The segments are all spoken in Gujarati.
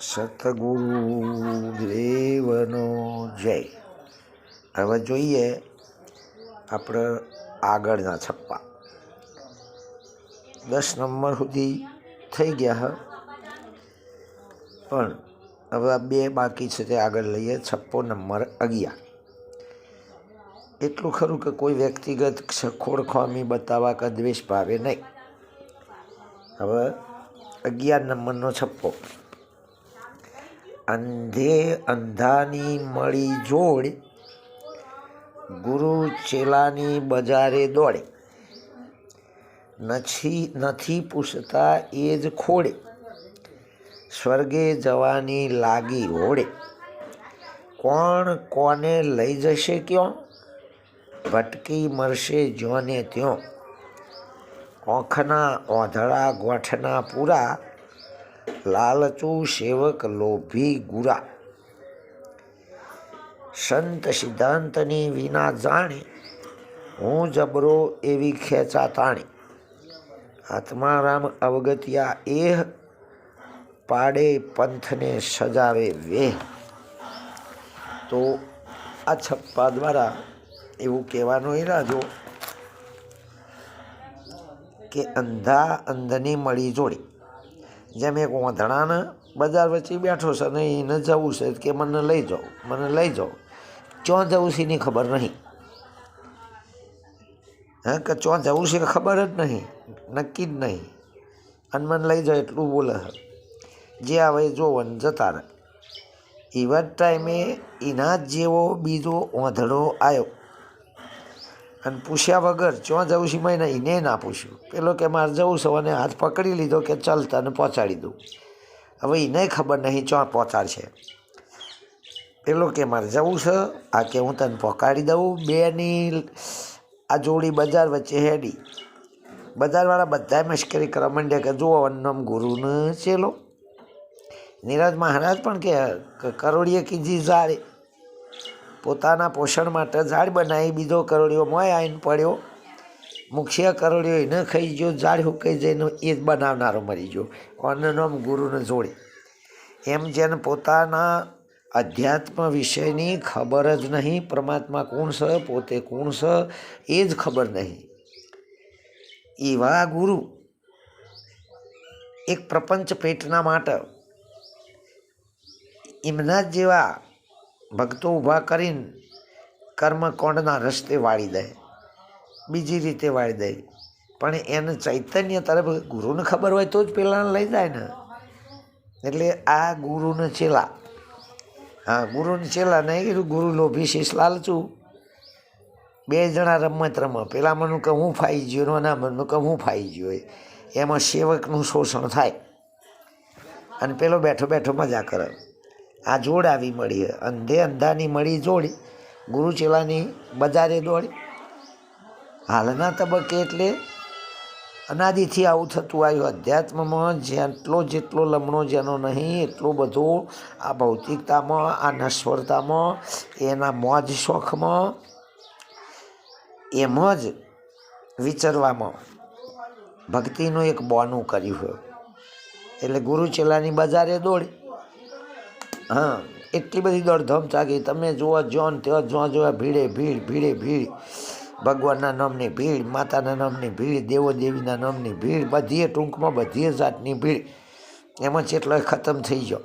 સતગુરુ દેવનો જય. હવે જોઈએ આપણે આગળના છપ્પા. દસ નંબર સુધી થઈ ગયા હ. પણ હવે આ બે બાકી છે તે આગળ લઈએ. છપ્પો નંબર અગિયાર. એટલું ખરું કે કોઈ વ્યક્તિગત ખોડખામી બતાવવા કે દ્વેષ ભાવે નહીં. હવે અગિયાર નંબરનો છપ્પો. અંધે અંધાની મળી જોડ, ગુરુ ચેલાની બજારે દોડે. નથી નથી પૂછતા એ જ ખોડે, સ્વર્ગે જવાની લાગી હોડે કોણ કોને લઈ જશે ક્યાં? ભટકી મરશે જ્યોને ત્યો. ઓંખના ઓંધળા ગોઠના પૂરા લાલચું સેવક લોભી ગુરા. સંત સિદ્ધાંતની વિના જાણે હું જબરો એવી ખેંચા તાણી. આત્મારામ અવગત્યા એહ, પાડે પંથને સજાવે વેહ. તો આ છપ્પા દ્વારા એવું કહેવાનો ઈરાજો કે અંધા અંધની મળી જોડી. જેમ એક વાંધણાને બજાર વચ્ચે બેઠો છે ને એને જવું છે કે મને લઈ જાઓ, મને લઈ જાઓ. ચોં જવું છે એની ખબર નહીં. હા, કે ચોં જવું છે ખબર જ નહીં, નક્કી જ નહીં. અને મને લઈ જાઓ એટલું બોલે છે. જે આવે જોવો ને જતા રહે. એવા જ ટાઈમે એના જેવો બીજો ઓંધળો આવ્યો. અને પૂછ્યા વગર ચોં જવું છે મેં એને ના પૂછ્યું. પેલો કે, મારે જવું છે. અને હાથ પકડી લીધો કે, ચાલ તને પહોંચાડી દઉં. હવે એને ખબર નહીં ચોં પહોંચાડશે. પેલો કે, મારે જવું છે. આ કે, હું તને પહોંચાડી દઉં. બેની આ જોડી બજાર વચ્ચે હેડી. બજારવાળા બધા મશ્કરી કરવા માંડ્યા કે, જુઓ અન્નમ ગુરુને ચેલો. નીરજ મહારાજ પણ કે, કરોડીએ કીધી ઝાડ પોતાના પોષણ માટે ઝાડ બનાવી બીજો કરોડિયો મોય આવીને પડ્યો. મુખ્ય કરોળિયો એને ખાઈ ગયો, ઝાડ હુકાઈ જઈને એ જ બનાવનારો મરી ગયો. અન્નનમ ગુરુને જોડે. એમ જેને પોતાના અધ્યાત્મ વિષયની ખબર જ નહીં, પરમાત્મા કોણ છે, પોતે કોણ છે, એ જ ખબર નહીં. એવા ગુરુ એક પ્રપંચ પેટના માટે, એમના જેવા ભક્તો ઊભા કરીને કર્મકોંડના રસ્તે વાળી દે, બીજી રીતે વાળી દે. પણ એને ચૈતન્ય તરફ ગુરુને ખબર હોય તો જ પેલાને લઈ જાય ને. એટલે આ ગુરુને ચેલા હા, ગુરુને ચેલા નહીં કીધું, ગુરુ લોભી શીશ લાલચું બે જણા રમત રમ. પેલા મને કે હું ફાઈ ગયો ના મને કે હું ફાઈ ગયો. એમાં સેવકનું શોષણ થાય. અને પેલો બેઠો બેઠો મજા કરે. આ જોડ આવી મળી. અંધે અંધાની મળી જોડી. ગુરુચેલાની બજારે દોડી. હાલના તબક્કે એટલે અનાદિથી આવું થતું આવ્યું. અધ્યાત્મમાં જેટલો જેટલો લમણો જેનો નહીં, એટલો બધો આ ભૌતિકતામાં, આ નશ્વરતામાં, એના મોજ શોખમાં, એમ જ વિચરવામાં ભક્તિનું એક બોનું કર્યું હોય. એટલે ગુરુચેલાની બજારે દોડી. હા, એટલી બધી દોડધામ ચાગી તમે જોવા જોન ત્યાં જોવા જોવા ભીડે, ભીડ ભીડે, ભીડ. ભગવાનના નામની ભીડ, માતાના નામની ભીડ દેવો દેવીના નામની ભીડ, બધીએ ટૂંકમાં બધીએ જાતની ભીડ. એમાં જેટલો ખતમ થઈ ગયો.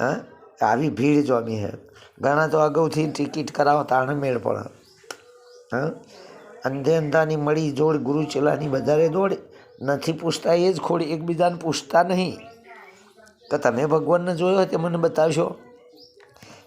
હા, આવી ભીડ જોમી હે. ઘણા તો અગાઉથી ટિકિટ કરાવો તાણે મેળ પડે હા અંધે અંધાની મળી જોડ ગુરુ ચેલાની વધારે દોડે. નથી પૂછતા, એ જ ખોડી. એકબીજાને પૂછતા નહીં. કે તમે ભગવાનને જોયો હોય તે મને બતાવશો?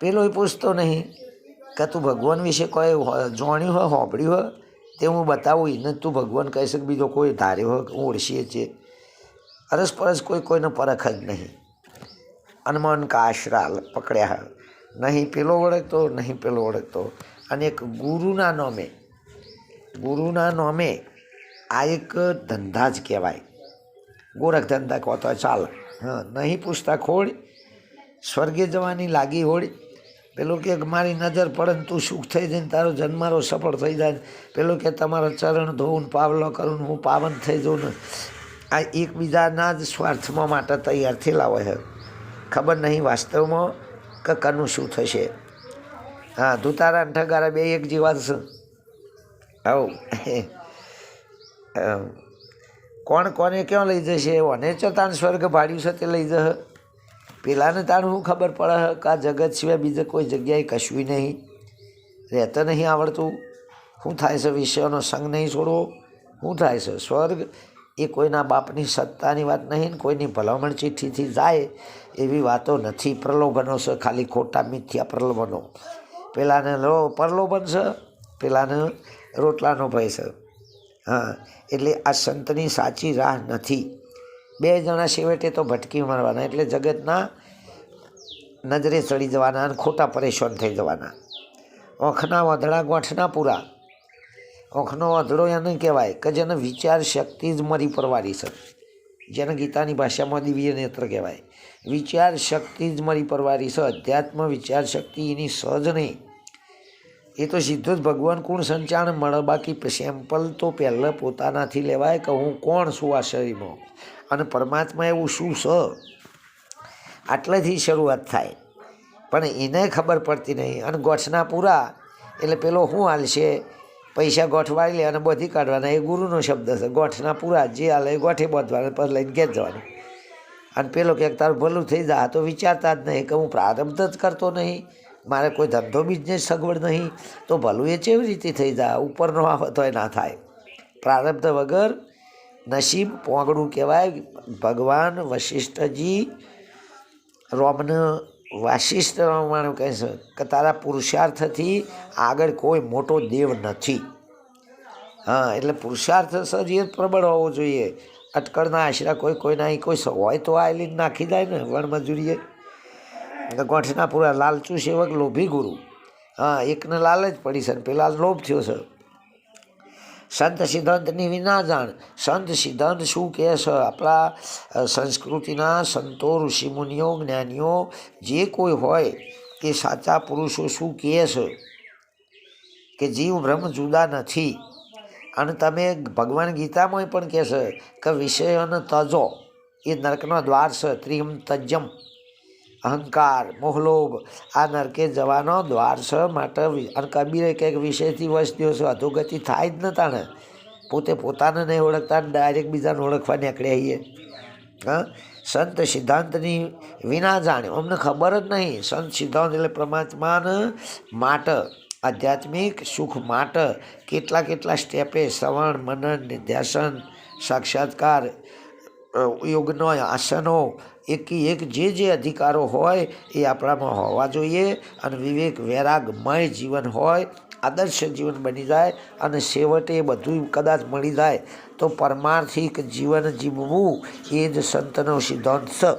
પેલો એ પૂછતો નહીં કે તું ભગવાન વિશે કોઈ જોણ્યું હોય, હોંભળ્યું હોય, તે હું બતાવું, એને તું ભગવાન કહી શકે, બીજો કોઈ ધાર્યો હોય હું ઓળખીએ છીએ. અરસપરસ કોઈ કોઈને પરખ જ નહીં. હનુમાન કા આશરા પકડ્યા. નહીં પેલો ઓળખતો, નહીં પેલો ઓળખતો. અને એક ગુરુના નોમે ગુરુના નોમે આ એક ધંધા જ કહેવાય. ગોરખ ધંધા કહો તો ચાલે. હા, નહીં પૂછતા ખોળ. સ્વર્ગે જવાની લાગી હોળી. પેલું કે મારી નજર પડે તું સુખ થઈ જાય ને તારો જન્મારો સફળ થઈ જાય પેલું કે તમારા ચરણ ધોવું પાવલો કરું હું પાવન થઈ જાઉં ને. આ એકબીજાના જ સ્વાર્થમાં માટે તૈયાર થયેલા હોય ખબર નહીં વાસ્તવમાં કે કનું શું થશે. હા, ધુતારા ઠગારા બે એક જેવા છે. આવું. કોણ કોને ક્યાં લઈ જશે? ઓને ચો તાણ સ્વર્ગ ભાડ્યું છે તે લઈ જશે પેલાને તાણ શું ખબર પડે હ કે જગત સિવાય બીજે કોઈ જગ્યાએ કશું નહીં. રહેતા નહીં આવડતું. શું થાય છે વિષયોનો સંગ નહીં છોડવો. શું થાય છે સ્વર્ગ. એ કોઈના બાપની સત્તાની વાત નહીં ને કોઈની ભલામણ ચિઠ્ઠીથી જાય એવી વાતો નથી. પ્રલોભનો છે ખાલી ખોટા મિથ્યા પ્રલોભનો. પેલાને લો, પ્રલોભન છે. પેલાને રોટલાનો ભય છે. હા, એટલે આ સંતની સાચી રાહ નથી. બે જણા છેવટે તો ભટકી મારવાના, એટલે જગતના નજરે ચડી જવાના અને ખોટા પરેશાન થઈ જવાના. ઓખના વાંધળા ગોઠના પૂરા. ઓખનો વાંધળો એને કહેવાય કે જેને વિચાર શક્તિ જ મરી પરવારી છે. જેને ગીતાની ભાષામાં દિવ્ય નેત્ર કહેવાય. વિચાર શક્તિ જ મરી પરવારી છે. અધ્યાત્મ વિચાર શક્તિ એની સહજ નહીં. એ તો સીધો જ ભગવાન કુણ સંચાણ મળે. બાકી સેમ્પલ તો પહેલાં પોતાનાથી લેવાય કે હું કોણ છું આ શરીરમાં? અને પરમાત્મા એવું શું છે? આટલેથી શરૂઆત થાય. પણ એને ખબર પડતી નહીં. અને ગોઠના પૂરા, એટલે પેલો શું હાલશે? પૈસા ગોઠવાઈ લે અને બધી કાઢવાના. એ ગુરુનો શબ્દ છે. ગોઠના પૂરા જે હાલે એ ગોઠે બાંધવાના પર લઈને ઘેર જવાનું. અને પેલો ક્યાંક તારું ભલું થઈ જાય. તો વિચારતા જ નહીં કે હું પ્રારંભ જ કરતો નહીં. મારે કોઈ ધંધો બિઝનેસ સગવડ નહીં. તો ભલું એ કેવી રીતે થઈ જાય? ઉપરનો તોય ના થાય. પ્રારબ્ધ વગર નસીબ પોંગડું કહેવાય. ભગવાન, વશિષ્ઠજી, રોમન વાશિષ્ઠ રમવાનું કહે છે કે તારા પુરુષાર્થથી આગળ કોઈ મોટો દેવ નથી. હા, એટલે પુરુષાર્થ સજ પ્રબળ હોવો જોઈએ. અટકળના આશરા કોઈ કોઈના કોઈ હોય તો આ લીન નાખી જાય ને વણ મજૂરીએ ગોઠના પૂરા લાલચુ સેવક લોભી ગુરુ. હા, એકને જ પડી છે પેલા લોભ થયો છે. સંત સિદ્ધાંતની વિના જાણ. સંત સિદ્ધાંત શું કહે છે? આપણા સંસ્કૃતિના સંતો, ઋષિમુનિઓ, જ્ઞાનીઓ, જે કોઈ હોય એ સાચા પુરુષો શું કહે છે? કે જીવ બ્રહ્મ જુદા નથી. અને તમે ભગવાન ગીતામાં પણ કહે છે કે વિષયોને તજો. એ નરકનો દ્વાર છે, ત્રિમ તજ્જમ. અહંકાર, મોહલોભ, આ નરકે જવાનો દ્વાર છે માટે અને કબીરે કંઈક વિષયથી વસ થયો છે, અધોગતિ થાય જ નતા ને પોતે પોતાને નહીં ઓળખતા ડાયરેક્ટ બીજાને ઓળખવા નીકળે આવીએ હા? સંત સિદ્ધાંતની વિના જાણે. અમને ખબર જ નહીં. સંત સિદ્ધાંત એટલે પરમાત્માને માટે, આધ્યાત્મિક સુખ માટે કેટલા કેટલા સ્ટેપે શ્રવણ, મનન, નિધ્યાસન, સાક્ષાત્કાર યોગનો આસનો એકી એક જે જે અધિકારો હોય એ આપણામાં હોવા જોઈએ અને વિવેક, વૈરાગમય જીવન હોય, આદર્શ જીવન બની જાય અને છેવટે એ બધું કદાચ મળી જાય તો પરમાર્થિક જીવન જીવવું એ જ સંતનો સિદ્ધાંત છે.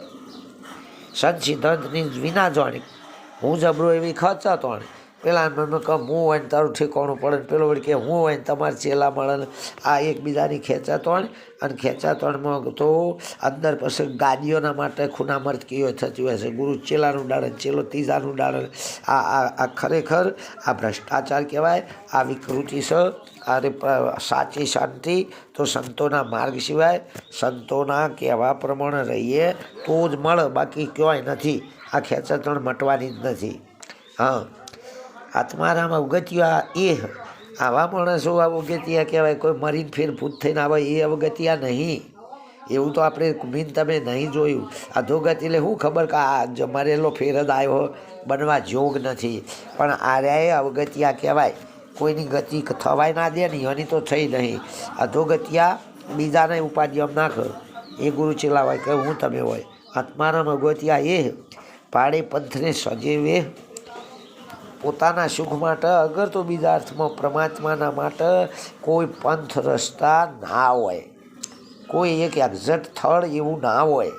સંત સિદ્ધાંતની વિના જાણી હું જબરો એવી ખર્ચાતો ને પેલા મને કહું હું હોય ને તારું ઠેકાણું પડે પેલો વળી કે, હું હોય ને તમારે ચેલા મળે આ એકબીજાની ખેંચાતોણ અને ખેંચાતોણમાં તો અંદર પછી ગાદીઓના માટે ખૂના મરચકીઓ થતી હોય છે. ગુરુ ચેલાનું ડાળે ચેલો ત્રીજાનું ડાળે આ આ આ ખરેખર આ ભ્રષ્ટાચાર કહેવાય, આ વિકૃતિ છે, અરે સાચી શાંતિ તો સંતોના માર્ગ સિવાય સંતોના કહેવા પ્રમાણે રહીએ તો જ મળે. બાકી ક્યાંય નથી. આ ખેંચાતણ મટવાની જ નથી. હા. આત્મારામ અવગત્યા એ આવા માણસો અવગત્યા કહેવાય, કોઈ મરીને ફેર ભૂત થઈને આવે એ અવગત્યા નહીં. એવું તો આપણે મીન તમે નહીં જોયું. અધોગતિ એટલે શું ખબર કે આ જ મરેલો ફેર જ આવ્યો બનવા જોગ નથી. પણ આર્યાએ અવગત્યા કહેવાય. કોઈની ગતિ થવાય ના દે નહીં એની તો થઈ નહીં. અધોગત્યા બીજાને ઉપાધ્યમ નાખ. એ ગુરુ ચલાવાય કે હું તમે હોય. આત્મારામ અવગત્યા એ પાડે પંથને સજેવે પોતાના સુખ માટે, અગર તો બીજા અર્થમાં પરમાત્માના માટે કોઈ પંથ, રસ્તા ના હોય. કોઈ એક એક્ઝેક્ટ થળ એવું ના હોય.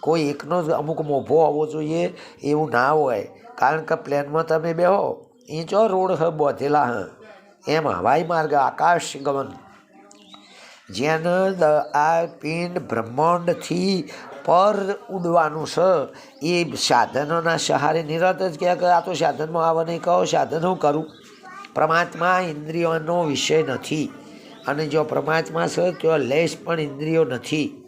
કોઈ એકનો જ અમુક મોભો હોવો જોઈએ એવું ના હોય. કારણ કે પ્લેનમાં તમે બેહો એ ચો રોડ હ બોધેલા હ. એમ હવાઈ માર્ગ, આકાશ ગમન. જેને આ પિંડ બ્રહ્માંડથી પર ઉડવાનું છે. એ સાધનોના સહારે નિરત જ કહે કે આ તો સાધનમાં આવે નહીં કહો, સાધન હું કરું? પરમાત્મા ઇન્દ્રિયોનો વિષય નથી. અને જો પરમાત્મા છે, તો લેશ પણ ઇન્દ્રિયો નથી.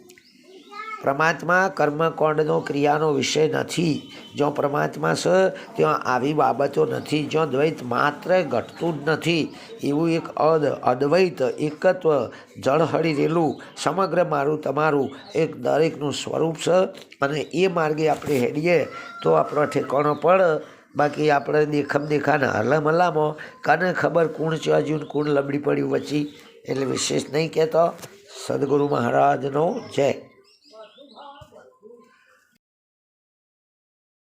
પરમાત્મા કર્મકોંડનો ક્રિયાનો વિષય નથી. જો પરમાત્મા છે, ત્યાં આવી બાબતો નથી. જ્યાં દ્વૈત માત્ર ઘટતું જ નથી. એવું એક અદ, અદ્વૈત, એકત્વ, જળહળી રહેલું, સમગ્ર મારું તમારું એક દરેકનું સ્વરૂપ છે. અને એ માર્ગે આપણે હેડીએ તો આપણો ઠેકાણો પણ બાકી આપણે દેખમ દેખાના હલમ હલામાં કાને ખબર કુણ ચાજ્યું કુણ લબડી પડ્યું વચ્ચે? એટલે વિશેષ નહીં કહેતો. સદગુરુ મહારાજનો જય.